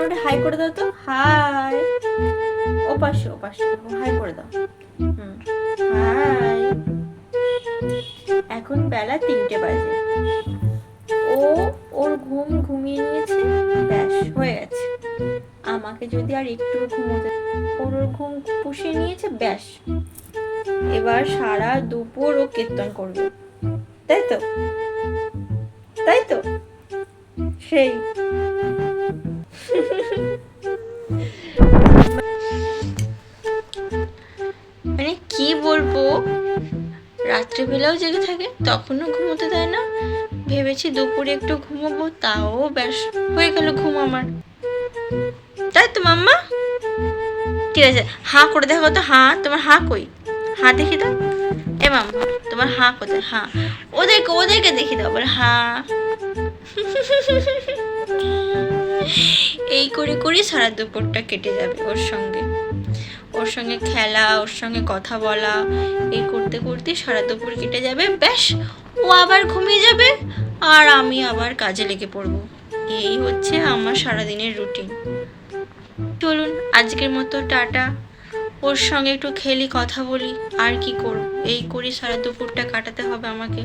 ওটা হাই করে দাও তো। হাই ও পাশে ও পাশে। হাই করে দাও। এখন বেলা তিনটে বাজে। ও ওর ঘুম ঘুমিয়ে নিয়েছে। ব্যাস, হয়ে গেছে। আমাকে যদি আর একটু ঘুমোতে ওর ওর ঘুম পুষিয়ে নিয়েছে, ব্যাস। এবার সারা দুপুর ও কীর্তন করবে। তাই তো? তাই তো? সেই। মানে কি বলব? রাত্রিবেলাও জেগে থাকে, তখনও ঘুমোতে দেয় না। ভেবেছি দুপুরে একটু ঘুমোবো, তাও ব্যাস, হয়ে গেল ঘুম আমার। তাই তো মাম্মা? ঠিক আছে, হাঁ করে দেখো তো, হাঁ, তোমার হাঁ কই? হাঁ দেখি দাও এ মাম্মা, তোমার হাঁ কোথায়? হাঁ, ওদেরকে ওদেরকে দেখি দাও, বলে হাঁ। এই করে করে সারা দুপুরটা কেটে যাবে ওর সঙ্গে। ওর সঙ্গে খেলা, ওর সঙ্গে কথা বলা, এই করতে করতে সারা দুপুর কেটে যাবে। ব্যাস, ও আবার ঘুমিয়ে যাবে আর আমি আবার কাজে লেগে পড়ব। এই হচ্ছে আমার সারাদিনের রুটিন। চলুন, আজকের মতো টাটা। ওর সঙ্গে একটু খেলি, কথা বলি, আর কি করব? এই করি সারা দুপুরটা কাটাতে হবে আমাকে।